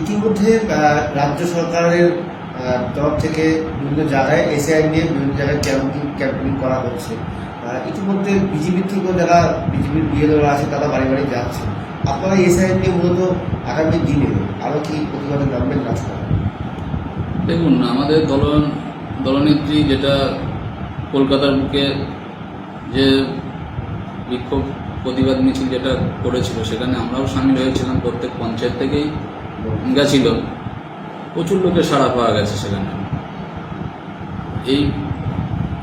ইতিমধ্যে রাজ্য সরকারের তরফ থেকে বিভিন্ন জায়গায় এসআই নিয়ে বিভিন্ন জায়গায় ক্যাম্পিং ক্যাম্পিং করা হচ্ছে। ইতিমধ্যে বিজেপির থেকেও যারা বিজেপির বিএলওরা আছে, তারা বাড়ি বাড়ি যাচ্ছে। আপনারা এসআই নিয়ে মূলত আগামী দিনে আরও কি প্রতিবাদে নামবেন রাস্তায় দেখুন, আমাদের দল দলনেত্রী যেটা কলকাতার বুকে যে বিক্ষোভ প্রতিবাদ মিছিল যেটা করেছিল, সেখানে আমরাও সামিল হয়েছিলাম প্রত্যেক পঞ্চায়েত থেকেই। গেছিল। প্রচুর লোকের সাড়া পাওয়া গেছে সেখানে। এই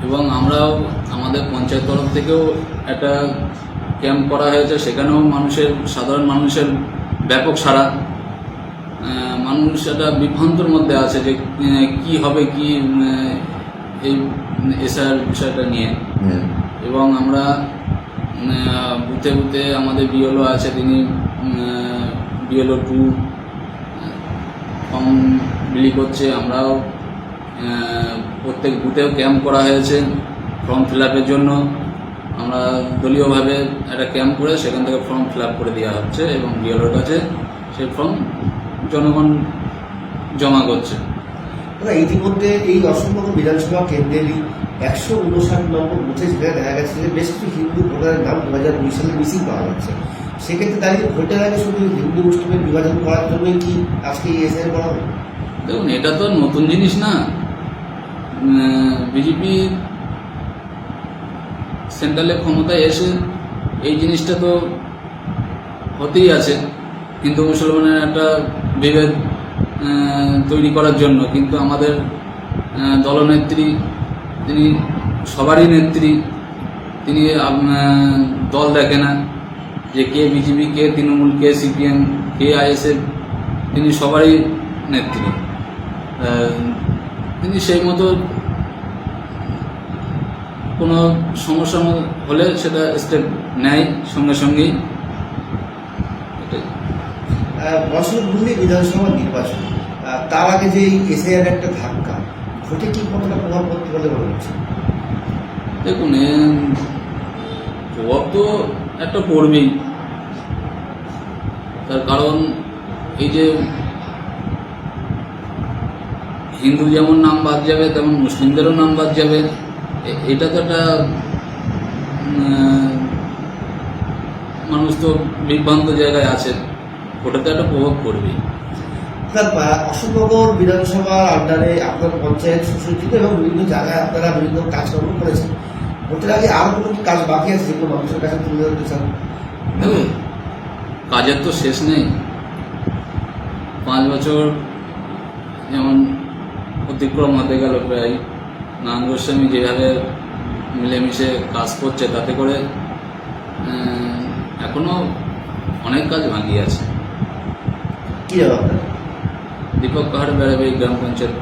এবং আমরাও আমাদের পঞ্চায়েত তরফ থেকেও একটা ক্যাম্প করা হয়েছে। সেখানেও মানুষের সাধারণ মানুষের ব্যাপক সাড়া। আহ, মানুষ একটা বিভ্রান্তর মধ্যে আছে যে কি হবে কি এই এসআর বিষয়টা নিয়ে। এবং আমরা বুথে বুথে আমাদের বিএলও আছে তিনি বিএলও টু ফর্ম বিলি করছে আমরাও প্রত্যেক বুথেও ক্যাম্প করা হয়েছে ফর্ম ফিল আপের জন্য। আমরা দলীয়ভাবে একটা ক্যাম্প করে সেখান থেকে ফর্ম ফিল আপ করে দেওয়া হচ্ছে এবং বিএলওর কাছে সেই ফর্ম জনগণ জমা করছে। ইতিমধ্যে এই অসম্ভব বিধানসভা কেন্দ্রেরই একশো উনষাট নম্বর বুথে দেখা গেছে যে বেশ কিছু হিন্দু ভোটারের নাম দু হাজার দুই সালে মিসিং পাওয়া যাচ্ছে। সেক্ষেত্রে দাঁড়িয়ে ভোটের আগে শুধু হিন্দু, মুসলিমের বিভাজন করার জন্যই কি আজকে এসআই করা দেখুন, এটা তো নতুন জিনিস না। বিজেপি সেন্ট্রালে ক্ষমতায় এসে এই জিনিসটা তো হতেই আছে। কিন্তু মুসলমানের একটা বিভেদ তৈরি করার জন্য। কিন্তু আমাদের দলনেত্রী তিনি সবারই নেত্রী। তিনি দল দেখে না। যে কে বিজেপি কে তৃণমূল কে সিপিএম কে আইএসএফ তিনি সবারই নেত্রী। তিনি সেই মতো কোনো সমস্যা হলে সেটা স্টেপ নেয় সঙ্গে সঙ্গেই। ঘুরলে বিধানসভা নির্বাচন তার আগে যে এই এসআইআর একটা ধাক্কা ভোটে কি কতটা প্রভাব পড়তে বলে মনে হচ্ছে? দেখুন প্রভাব তো একটা পড়বেই তার কারণ এই যে হিন্দু যেমন নাম বাদ যাবে তেমন মুসলিমদেরও নাম বাদ যাবে। এটা তো একটা মানুষ তো বিভ্রান্ত জায়গায় আছে। ওটা তো একটা প্রভাব আহ, অশোকনগর বিধানসভার আন্ডারে আপনার পঞ্চায়েত সুসজ্জিত এবং বিভিন্ন জায়গায় আপনারা বিভিন্ন কাজকর্ম করেছেন। ভোটের আগে আরও কোনো কি কাজ বাকি আছে? যেগুলো মানুষের কাছে তুলে ধরতে চান দেখুন কাজের তো শেষ নেই। পাঁচ বছর যেমন অতিক্রম হতে গেল প্রায়। নারায়ণ গোস্বামী যেভাবে মিলেমিশে কাজ করছে তাতে করে আহ, এখনও অনেক কাজ বাকি আছে। কি দীপক পাহাড় বেড়াবে গ্রাম পঞ্চায়েত